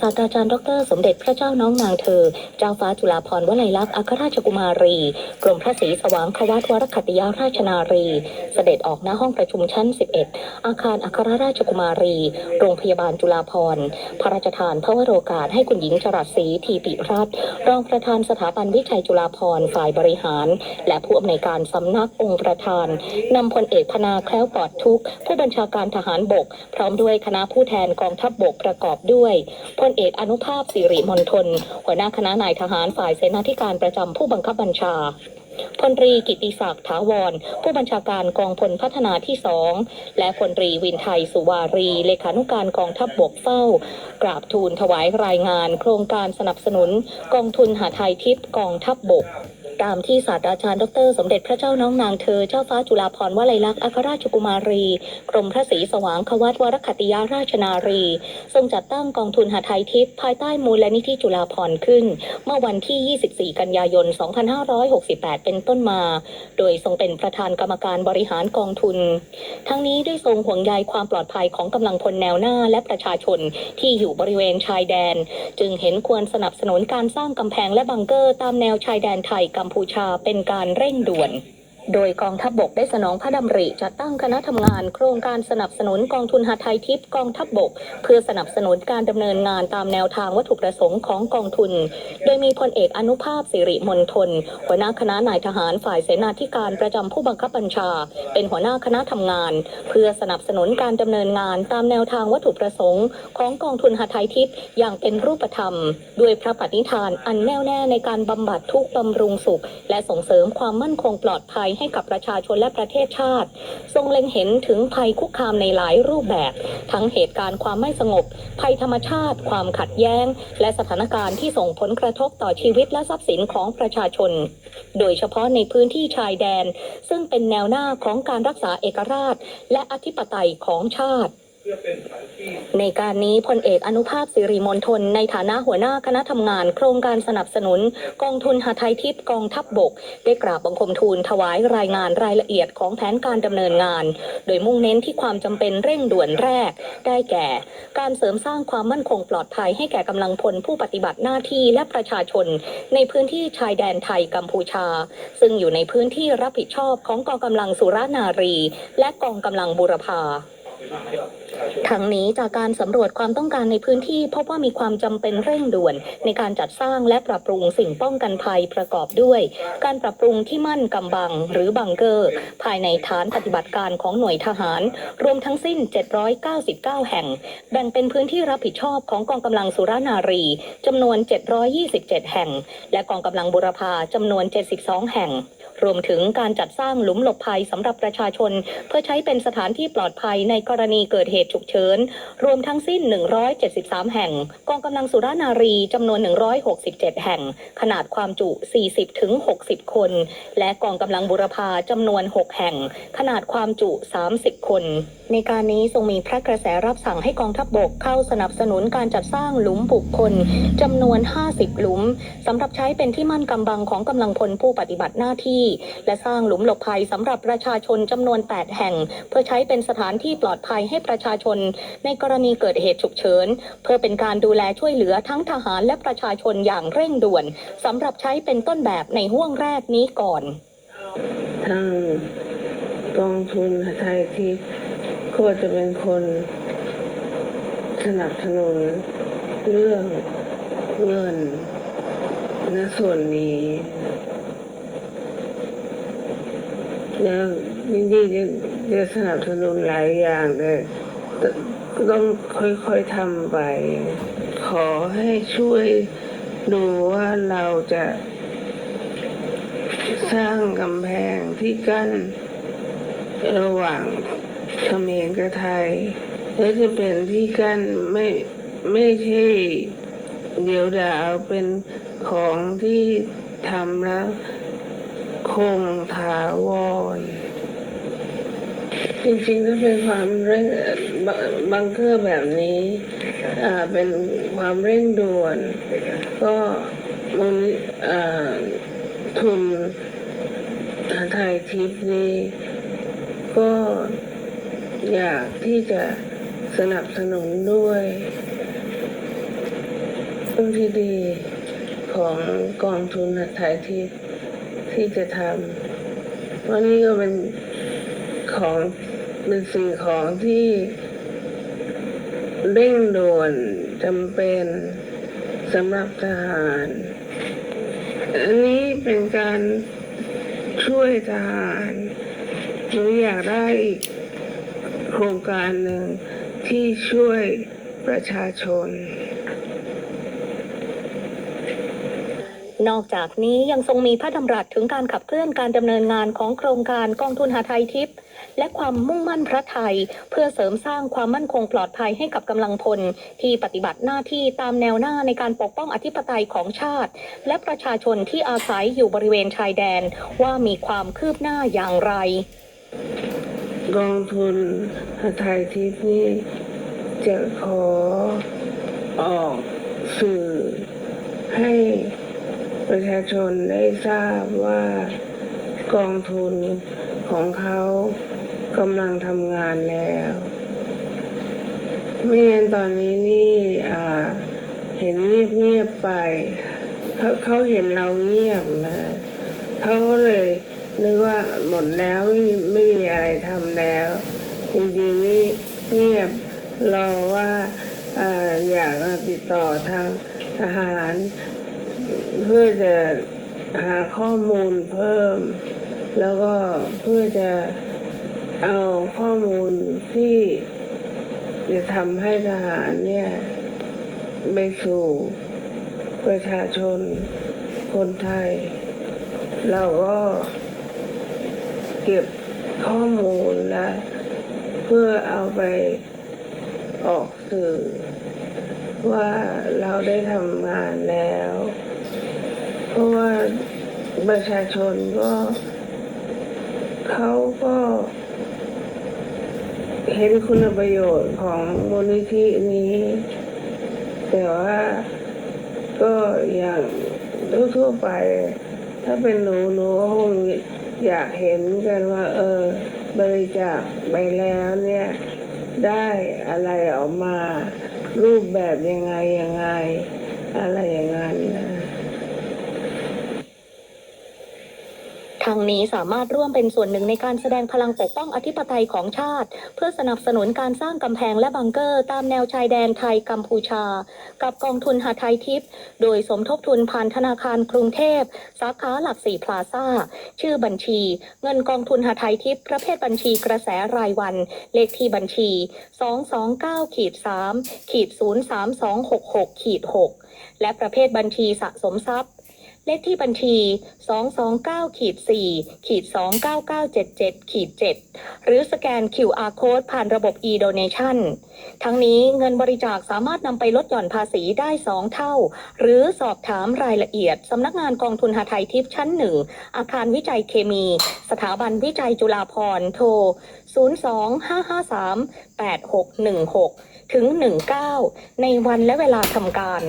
ศาสตราจารย์ดร สมเด็จพระเจ้าน้องนางเธอ เจ้าฟ้าจุฬาภรณ์วลัยลักษณ์อัครราชกุมารี กรมพระศรีสว่างควัตวรคัตยาราชนารี เสด็จออกหน้าห้องประชุมชั้น 11 อาคารอัครราชกุมารี โรงพยาบาลจุฬาภรณ์พระราชทานพระวโรกาสให้คุณหญิงจรัสศรีทีติรัตน์รองประธานสถาบันวิจัยจุฬาภรณ์ฝ่ายบริหาร และผู้อำนวยการสำนักองค์ประธานนำพลเอกพนาแคล้วปลอดทุกผู้บัญชาการทหารบก พร้อมด้วยคณะผู้แทนกองทัพบบกประกอบด้วยพลเอกอนุภาพสิริมณฑลหัวหน้าคณะนายทหารฝ่ายเสนาธิการประจำผู้บังคับบัญชาพลตรีกิติศักดิ์ถาวร ผู้บัญชาการกองพลพัฒนาที่สองและพลตรีวินไทยสุวารี เลขานุการกองทัพบบกเฝ้า กราบทูลถวายรายงาน โครงการสนับสนุน กองทุนหาไทยทิพย์กองทัพบบก ตามที่ศาสตราจารย์ดร สมเด็จพระเจ้าน้องนางเธอเจ้าฟ้าจุฬาภรณ์วลัยลักษณ์อัครราชกุมารี กรมพระศรีสว่างควัตวรคัตยาราชนารี ทรงจัดตั้งกองทุนหาไทยทิพย์ภายใต้มูลนิธิจุฬาภรณ์ขึ้น เมื่อวันที่ 24 กันยายน 2568 เป็นต้นมา โดยทรงเป็นประธานกรรมการบริหารกองทุน ทั้งนี้ด้วยทรงห่วงใยความปลอดภัยของกำลังพลแนวหน้าและประชาชนที่อยู่บริเวณชายแดน จึงเห็นควรสนับสนุนการสร้างกำแพงและบังเกอร์ตามแนวชายแดนไทยกัมพูชาเป็นการเร่งด่วน โดยกองทัพบบกได้สนองพระดำริจัดตั้งคณะทำงาน โครงการสนับสนุนกองทุนหาไทยทิพย์กองทัพบบก เพื่อสนับสนุนการดำเนินงานตามแนวทางวัตถุประสงค์ของกองทุน โดยมีพลเอกอนุภาพสิริมณฑลหัวหน้าคณะนายทหารฝ่ายเสนาธิการประจำผู้บังคับบัญชา เป็นหัวหน้าคณะทำงาน เพื่อสนับสนุนการดำเนินงานตามแนวทางวัตถุประสงค์ ของกองทุนหาไทยทิพย์อย่างเป็นรูปธรรม ด้วยพระปณิธานอันแน่วแน่ในการบำบัดทุกข์บำรุงสุข และส่งเสริมความมั่นคงปลอดภัยให้กับประชาชนและประเทศชาติ ทรงเล็งเห็นถึงภัยคุกคามในหลายรูปแบบ ทั้งเหตุการณ์ความไม่สงบ ภัยธรรมชาติ ความขัดแย้ง และสถานการณ์ที่ส่งผลกระทบต่อชีวิตและทรัพย์สินของประชาชน โดยเฉพาะในพื้นที่ชายแดน ซึ่งเป็นแนวหน้าของการรักษาเอกราช และอธิปไตยของชาติ ในการนี้พลเอกอนุภาพสิริมณฑลในฐานะหัวหน้าคณะทำงาน โครงการสนับสนุน กองทุนหาไทยทิพย์กองทัพบบก ได้กราบบังคมทูลถวายรายงานรายละเอียดของแผนการดำเนินงาน โดยมุ่งเน้นที่ความจำเป็นเร่งด่วนแรก ได้แก่ การเสริมสร้างความมั่นคงปลอดภัยให้แก่กำลังพลผู้ปฏิบัติหน้าที่และประชาชน ในพื้นที่ชายแดนไทยกัมพูชา ซึ่งอยู่ในพื้นที่รับผิดชอบของกองกำลังสุรานารี และกองกำลังบุรพา ทั้งนี้จากการสำรวจความต้องการในพื้นที่พบว่ามีความจำเป็นเร่งด่วน ในการจัดสร้างและปรับปรุงสิ่งป้องกันภัยประกอบด้วย การปรับปรุงที่มั่นกำบังหรือบังเกอร์ ภายในฐานปฏิบัติการของหน่วยทหาร รวมทั้งสิ้น 799 แห่ง แบ่งเป็นพื้นที่รับผิดชอบของกองกำลังสุรานารีจำนวน 727 แห่ง และกองกำลังบุรพาจำนวน 72 แห่ง รวมถึงการจัดสร้างหลุมหลบภัยสำหรับประชาชน เพื่อใช้เป็นสถานที่ปลอดภัยในกรณีเกิดเหตุฉุกเฉินรวมทั้งสิ้น 173 แห่ง กองกำลังสุรานารีจำนวน 167 แห่ง ขนาดความจุ 40-60 คน และกองกำลังบุรพาจำนวน 6 แห่ง ขนาดความจุ 30 คน ในการนี้ทรงมีพระกระแสรับสั่งให้กองทัพบบกเข้าสนับสนุนการจัดสร้างหลุมบุคคลจำนวน 50 หลุมสำหรับใช้เป็นที่มั่นกำบังของกำลังพลผู้ปฏิบัติหน้าที่และสร้างหลุมหลบภัยสำหรับประชาชนจำนวน 8 แห่ง เพื่อใช้เป็นสถานที่ปลอดภัยให้ประชาชน ในกรณีเกิดเหตุฉุกเฉินเพื่อเป็นการดูแลช่วยเหลือทั้งทหารและประชาชนอย่างเร่งด่วนสำหรับใช้เป็นต้นแบบในห่วงแรกนี้ก่อนทางกองทุนไทยที่ก็จะเป็นคนสนับสนุนเรื่องเงินในส่วนนี้ แล้วยินดีจะจะสนับสนุนหลายอย่างเลยแต่ต้องค่อยๆทำไป ขอให้ช่วยดูว่าเราจะสร้างกำแพงที่กั้นระหว่างเขมรกับไทยและจะเป็นที่กั้นไม่ไม่ใช่เดียวดาวเป็นของที่ทำแล้ว คงถาวร จริงๆถ้าเป็นความเร่งบังเกอร์แบบนี้เป็นความเร่งด่วน ก็มันอ่าทุนไทยทิพย์นี่ก็อยากที่จะสนับสนุนด้วยเรื่องที่ดีของกองทุนหัดไทยที่ ที่จะทำเพราะนี่ก็เป็นของเป็นสิ่งของที่เร่งด่วนจำเป็นสำหรับทหาร อันนี้เป็นการช่วยทหารหนูอยากได้อีกโครงการหนึ่งที่ช่วยประชาชน นอกจากนี้ยังทรงมีพระดำรัสถึงการขับเคลื่อนการดำเนินงานของโครงการกองทุนหาไทยทิพย์และความมุ่งมั่นพระไทย เพื่อเสริมสร้างความมั่นคงปลอดภัยให้กับกำลังพล ที่ปฏิบัติหน้าที่ตามแนวหน้าในการปกป้องอธิปไตยของชาติ และประชาชนที่อาศัยอยู่บริเวณชายแดนว่ามีความคืบหน้าอย่างไร กองทุนหาไทยทิพย์นี่จะขอออกสื่อให้ ประชาชนได้ทราบว่ากองทุนของเขากำลังทำงานแล้วไม่งั้นตอนนี้นี่อ่าเห็นเงียบๆไปเขาเขาเห็นเราเงียบนะเขาก็เลยนึกว่าหมดแล้วไม่มีไม่มีอะไรทำแล้วจริงๆนี่เงียบรอว่าออยากติดต่อทางทหาร เพื่อจะหาข้อมูลเพิ่ม แล้วก็เพื่อจะเอาข้อมูลที่จะทำให้ทหารเนี่ยไปสู่ประชาชนคนไทย เราก็เก็บข้อมูลและเพื่อเอาไปออกสื่อว่าเราได้ทำงานแล้ว ประชาชนก็เขาก็เห็นคุณประโยชน์ของมูลนิธินี้ แต่ว่าก็อย่างทั่วไป ถ้าเป็นหนูหนูก็คงอยากเห็นกันว่า เออ บริจาคไปแล้วเนี่ย ได้อะไรออกมารูปแบบยังไงยังไง อะไรอย่างนั้นนะ ทางนี้สามารถร่วมเป็นส่วนหนึ่งในการแสดงพลังปกป้องอธิปไตยของชาติ เพื่อสนับสนุนการสร้างกำแพงและบังเกอร์ตามแนวชายแดนไทยกัมพูชา กับกองทุนหาไทยทิพย์โดยสมทบทุนผ่านธนาคารกรุงเทพ สาขาหลักสี่พลาซ่า ชื่อบัญชี เงินกองทุนหาไทยทิพย์ประเภทบัญชีกระแสรายวัน เลขที่บัญชี 229ขีด3ขีด03266ขีด6และประเภทบัญชีสะสมทรัพย์ เลขที่บัญชี 229ขีด4ขีด29977ขีด7หรือสแกน QR Code ผ่านระบบ e-donation ทั้งนี้เงินบริจาคสามารถนำไปลดหย่อนภาษีได้ 2 เท่า หรือสอบถามรายละเอียดสำนักงานกองทุนหาไทยทิพย์ชั้น 1 อาคารวิจัยเคมี สถาบันวิจัยจุฬาภรณ์โทร 025538616 ถึง 19 ในวันและเวลาทำการ